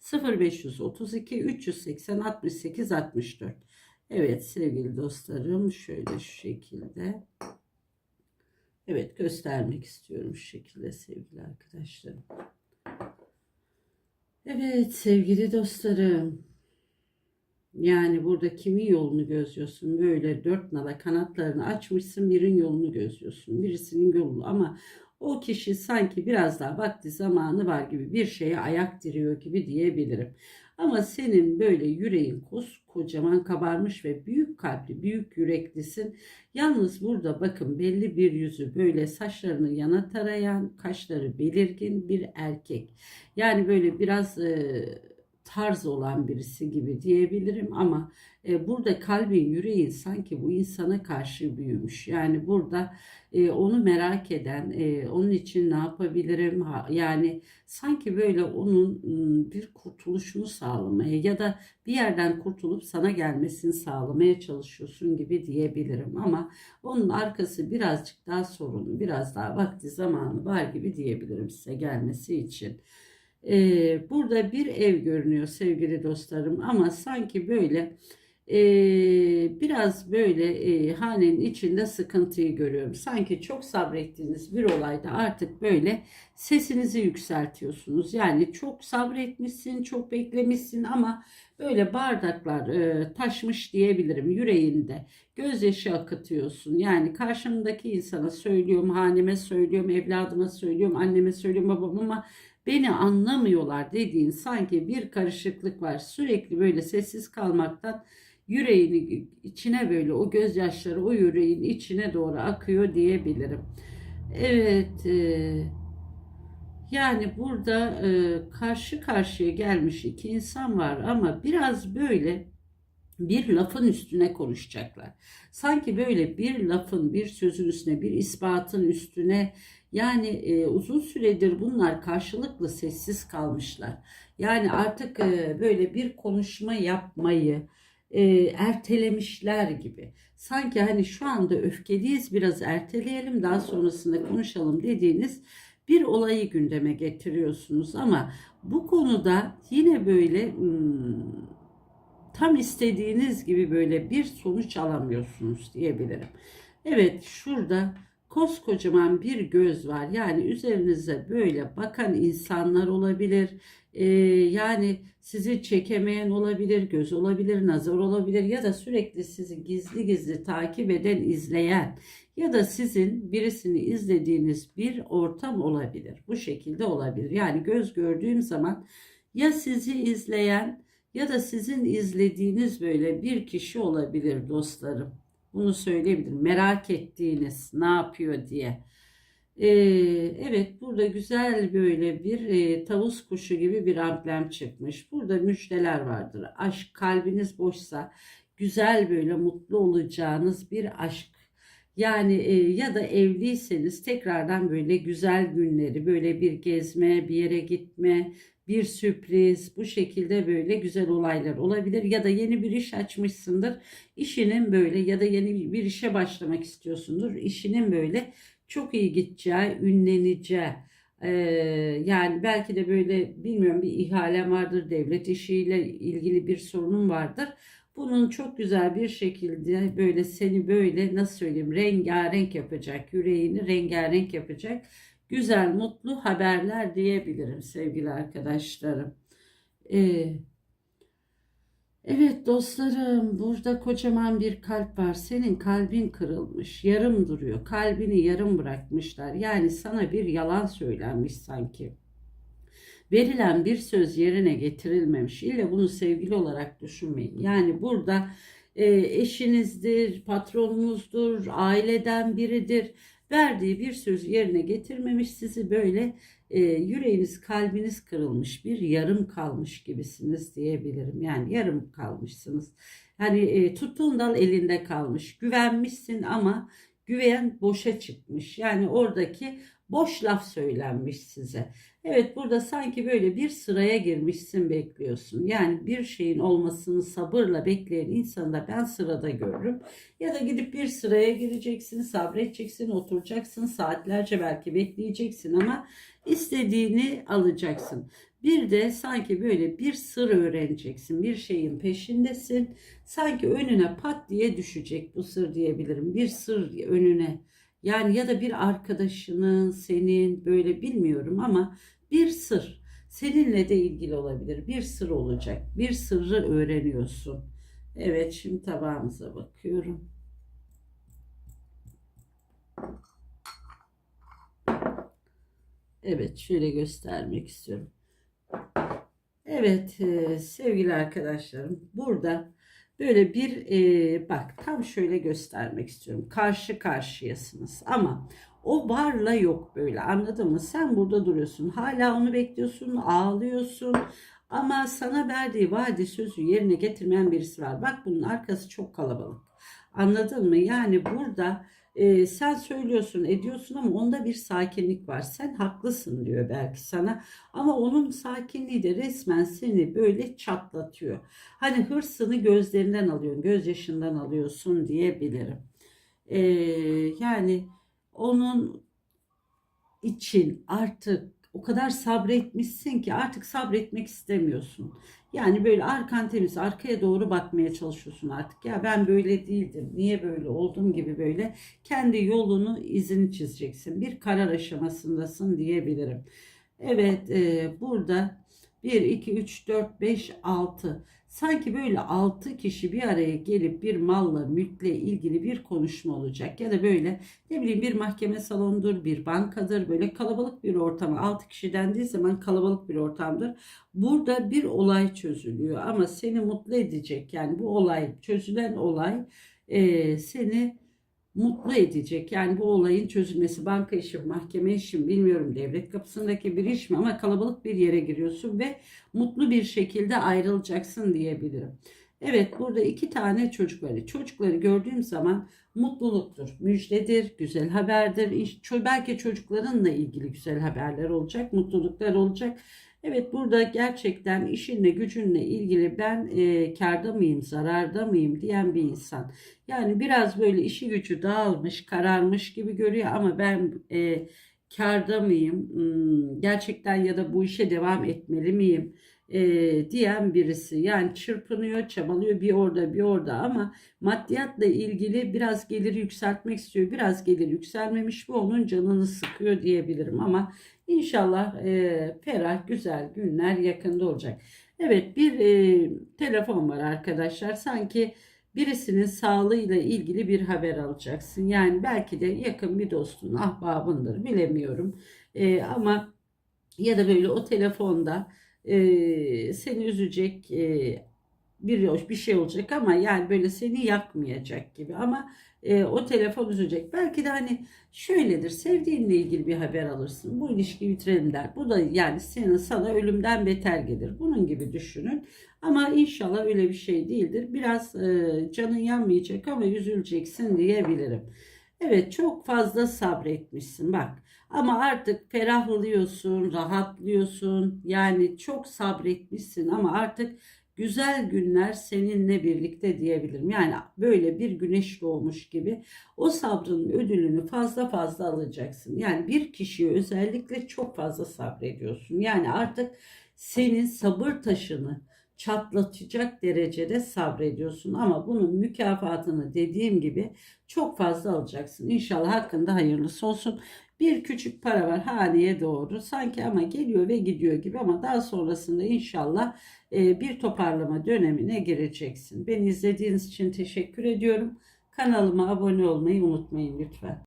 0532 380 68 64. Evet sevgili dostlarım şöyle şu şekilde. Evet göstermek istiyorum şu şekilde sevgili arkadaşlarım. Evet sevgili dostlarım. Yani burada kimin yolunu gözlüyorsun? Böyle dört nala kanatlarını açmışsın birinin yolunu gözlüyorsun. Birisinin yolunu ama o kişi sanki biraz daha vakti zamanı var gibi bir şeye ayak diriyor gibi diyebilirim. Ama senin böyle yüreğin kocaman kabarmış ve büyük kalpli, büyük yüreklisin. Yalnız burada bakın belli bir yüzü böyle saçlarını yana tarayan, kaşları belirgin bir erkek. Yani böyle biraz e, tarz olan birisi gibi diyebilirim ama e, burada kalbin yüreğin sanki bu insana karşı büyümüş. Yani burada e, onu merak eden, e, onun için ne yapabilirim? Ha, yani sanki böyle onun bir kurtuluşunu sağlamaya ya da bir yerden kurtulup sana gelmesini sağlamaya çalışıyorsun gibi diyebilirim. Ama onun arkası birazcık daha sorunlu, biraz daha vakti zamanı var gibi diyebilirim size gelmesi için. Ee, burada bir ev görünüyor sevgili dostlarım ama sanki böyle e, biraz böyle e, hanenin içinde sıkıntıyı görüyorum. Sanki çok sabrettiğiniz bir olayda artık böyle sesinizi yükseltiyorsunuz. Yani çok sabretmişsin, çok beklemişsin ama böyle bardaklar e, taşmış diyebilirim yüreğinde. Gözyaşı akıtıyorsun. Yani karşımdaki insana söylüyorum, haneme söylüyorum, evladıma söylüyorum, anneme söylüyorum, babama ama beni anlamıyorlar dediğin sanki bir karışıklık var. Sürekli böyle sessiz kalmaktan yüreğini içine böyle o gözyaşları o yüreğin içine doğru akıyor diyebilirim. Evet e, yani burada e, karşı karşıya gelmiş iki insan var ama biraz böyle bir lafın üstüne konuşacaklar. Sanki böyle bir lafın, bir sözün üstüne, bir ispatın üstüne yani e, uzun süredir bunlar karşılıklı sessiz kalmışlar. Yani artık e, böyle bir konuşma yapmayı e, ertelemişler gibi. Sanki hani şu anda öfkeliyiz biraz erteleyelim daha sonrasında konuşalım dediğiniz bir olayı gündeme getiriyorsunuz ama bu konuda yine böyle hmm, tam istediğiniz gibi böyle bir sonuç alamıyorsunuz diyebilirim. Evet şurada koskocaman bir göz var. Yani üzerinize böyle bakan insanlar olabilir. Ee, yani sizi çekemeyen olabilir, göz olabilir, nazar olabilir ya da sürekli sizi gizli gizli takip eden, izleyen ya da sizin birisini izlediğiniz bir ortam olabilir. Bu şekilde olabilir. Yani göz gördüğüm zaman ya sizi izleyen ya da sizin izlediğiniz böyle bir kişi olabilir dostlarım. Bunu söyleyebilirim. Merak ettiğiniz ne yapıyor diye. Ee, evet burada güzel böyle bir e, tavus kuşu gibi bir amblem çıkmış. Burada müjdeler vardır. Aşk kalbiniz boşsa güzel böyle mutlu olacağınız bir aşk. Yani e, ya da evliyseniz tekrardan böyle güzel günleri böyle bir gezme, bir yere gitme, bir sürpriz bu şekilde böyle güzel olaylar olabilir. Ya da yeni bir iş açmışsındır işinin böyle ya da yeni bir işe başlamak istiyorsundur işinin böyle çok iyi gideceği ünleneceği ee, yani belki de böyle bilmiyorum bir ihale vardır devlet işiyle ilgili bir sorunun vardır bunun çok güzel bir şekilde böyle seni böyle nasıl söyleyeyim rengarenk yapacak yüreğini rengarenk yapacak güzel, mutlu haberler diyebilirim sevgili arkadaşlarım. Ee, evet dostlarım, burada kocaman bir kalp var. Senin kalbin kırılmış, yarım duruyor. Kalbini yarım bırakmışlar. Yani sana bir yalan söylenmiş sanki. Verilen bir söz yerine getirilmemiş. İlle bunu sevgili olarak düşünmeyin. Yani burada e, eşinizdir, patronunuzdur, aileden biridir verdiği bir sözü yerine getirmemiş sizi böyle e, yüreğiniz, kalbiniz kırılmış, bir yarım kalmış gibisiniz diyebilirim. Yani yarım kalmışsınız. Hani e, tuttuğun dal elinde kalmış. Güvenmişsin ama güven boşa çıkmış. Yani oradaki boş laf söylenmiş size. Evet burada sanki böyle bir sıraya girmişsin bekliyorsun. Yani bir şeyin olmasını sabırla bekleyen insanı da ben sırada görürüm. Ya da gidip bir sıraya gireceksin, sabredeceksin, oturacaksın, saatlerce belki bekleyeceksin ama istediğini alacaksın. Bir de sanki böyle bir sır öğreneceksin, bir şeyin peşindesin. Sanki önüne pat diye düşecek bu sır diyebilirim. Bir sır önüne. Yani ya da bir arkadaşının, senin böyle bilmiyorum ama bir sır seninle de ilgili olabilir. Bir sır olacak. Bir sırrı öğreniyorsun. Evet şimdi tabağımıza bakıyorum. Evet şöyle göstermek istiyorum. Evet e, sevgili arkadaşlarım burada böyle bir e, bak tam şöyle göstermek istiyorum. Karşı karşıyasınız ama o varla yok böyle anladın mı? Sen burada duruyorsun hala onu bekliyorsun ağlıyorsun ama sana verdiği vaadi sözü yerine getirmeyen birisi var. Bak bunun arkası çok kalabalık. Anladın mı? Yani burada e, sen söylüyorsun ediyorsun ama onda bir sakinlik var. Sen haklısın diyor belki sana ama onun sakinliği de resmen seni böyle çatlatıyor. Hani hırsını gözlerinden alıyorsun, gözyaşından alıyorsun diyebilirim. E, yani onun için artık o kadar sabretmişsin ki artık sabretmek istemiyorsun. Yani böyle arkan temiz, arkaya doğru bakmaya çalışıyorsun artık. Ya ben böyle değildim, niye böyle oldum gibi böyle kendi yolunu, izini çizeceksin. Bir karar aşamasındasın diyebilirim. Evet, e, burada 1, 2, 3, 4, 5, 6. Sanki böyle 6 kişi bir araya gelip bir malla, mülkle ilgili bir konuşma olacak. Ya da böyle ne bileyim bir mahkeme salonudur, bir bankadır. Böyle kalabalık bir ortam. 6 kişi dendiği zaman kalabalık bir ortamdır. Burada bir olay çözülüyor ama seni mutlu edecek. Yani bu olay, çözülen olay e, seni mutlu edecek. Yani bu olayın çözülmesi banka işi, mahkeme işi bilmiyorum devlet kapısındaki bir iş mi ama kalabalık bir yere giriyorsun ve mutlu bir şekilde ayrılacaksın diyebilirim. Evet burada iki tane çocuk var. Çocukları gördüğüm zaman mutluluktur, müjdedir, güzel haberdir. Belki çocuklarınla ilgili güzel haberler olacak, mutluluklar olacak. Evet burada gerçekten işinle gücünle ilgili ben e, karda mıyım, zararda mıyım diyen bir insan. Yani biraz böyle işi gücü dağılmış, kararmış gibi görüyor ama ben e, karda mıyım, hmm, gerçekten ya da bu işe devam etmeli miyim? E, diyen birisi. Yani çırpınıyor, çabalıyor bir orada bir orada ama maddiyatla ilgili biraz geliri yükseltmek istiyor. Biraz gelir yükselmemiş bu onun canını sıkıyor diyebilirim ama inşallah e, ferah güzel günler yakında olacak. Evet bir e, telefon var arkadaşlar. Sanki birisinin sağlığıyla ilgili bir haber alacaksın. Yani belki de yakın bir dostun, ahbabındır bilemiyorum. E, ama ya da böyle o telefonda e, seni üzecek e, bir bir şey olacak ama yani böyle seni yakmayacak gibi ama e, o telefon üzecek. Belki de hani şöyledir sevdiğinle ilgili bir haber alırsın. Bu ilişki bitirelim der. Bu da yani senin sana ölümden beter gelir. Bunun gibi düşünün. Ama inşallah öyle bir şey değildir. Biraz e, canın yanmayacak ama üzüleceksin diyebilirim. Evet çok fazla sabretmişsin bak. Ama artık ferahlıyorsun, rahatlıyorsun. Yani çok sabretmişsin ama artık güzel günler seninle birlikte diyebilirim. Yani böyle bir güneş doğmuş gibi o sabrın ödülünü fazla fazla alacaksın. Yani bir kişiye özellikle çok fazla sabrediyorsun. Yani artık senin sabır taşını çatlatacak derecede sabrediyorsun ama bunun mükafatını dediğim gibi çok fazla alacaksın. İnşallah hakkında hayırlısı olsun. Bir küçük para var haneye doğru sanki ama geliyor ve gidiyor gibi ama daha sonrasında inşallah e, bir toparlama dönemine gireceksin. Beni izlediğiniz için teşekkür ediyorum. Kanalıma abone olmayı unutmayın lütfen.